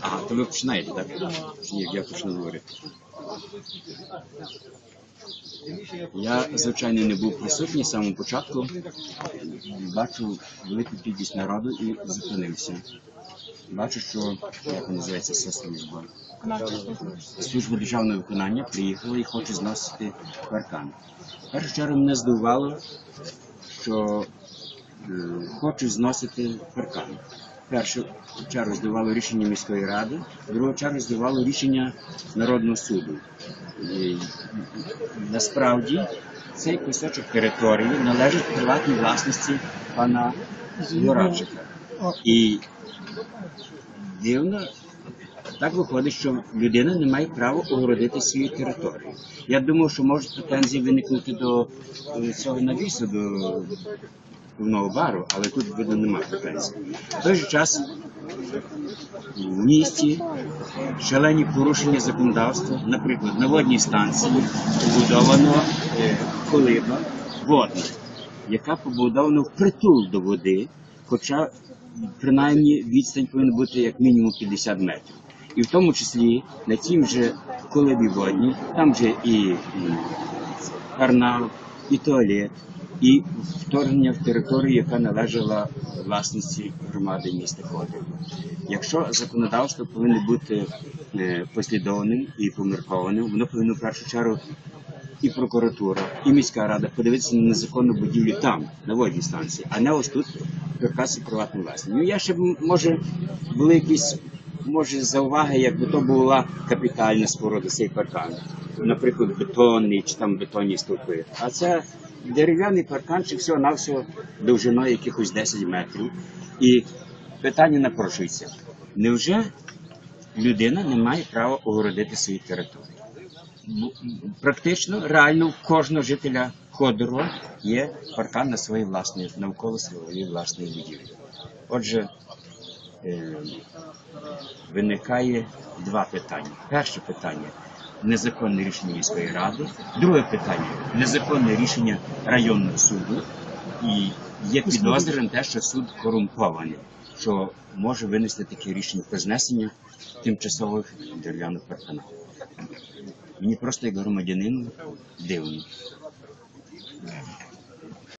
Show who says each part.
Speaker 1: А, то ви починаєте, так? Ні, я почну говорити. Я, звичайно, не був присутній з самого початку. Бачу велику кількість народу і зупинився. Бачу, що як називається збору.
Speaker 2: Служба.
Speaker 1: Служба державного виконання приїхала і хоче зносити паркан. В першу чергу мене здивувало, що хочуть зносити паркан. Першу чергу здивувало рішення міської ради, другу чергу здивувало рішення Народного суду. І, насправді цей кусочок території належить приватній власності пана Юрачика. І дивно, так виходить, що людина не має права огородити свою територію. Я думав, що можуть претензії виникнути до е, цього навісу, до пивного бару, але тут видно немає претензій. В той же час в місті шалені порушення законодавства, наприклад, на водній станції побудовано е, колиба водна, яка побудована впритул до води, хоча принаймні відстань повинна бути як мінімум 50 метрів. І в тому числі на тім же колибі водній, там же і карнал, і туалет, і вторгнення в територію, яка належала власності громади міста Ходів. Якщо законодавство повинно бути е, послідовним і поміркованим, воно повинно в першу чергу і прокуратура, і міська рада подивитися на незаконну будівлю там, на водній станції, а не ось тут в каркасі приватної власності. Ну я ще б, може були якісь може зауваги, якби то була капітальна споруда цей паркан, наприклад, бетонний чи там бетонні стовпи. А це дерев'яний парканчик всього навсього довжиною якихось 10 метрів. І питання напрошується: невже людина не має права огородити свою територію? Практично реально кожного жителя Ходорова є паркан на своїй власній навколо своєї власної будівлі. Отже, е, виникає два питання. Перше питання незаконне рішення міської ради. Друге питання незаконне рішення районного суду. І є підозри на те, що суд корумпований, що може винести таке рішення про знесення тимчасових дерев'яних парканів. Мені просто як громадянину дивно.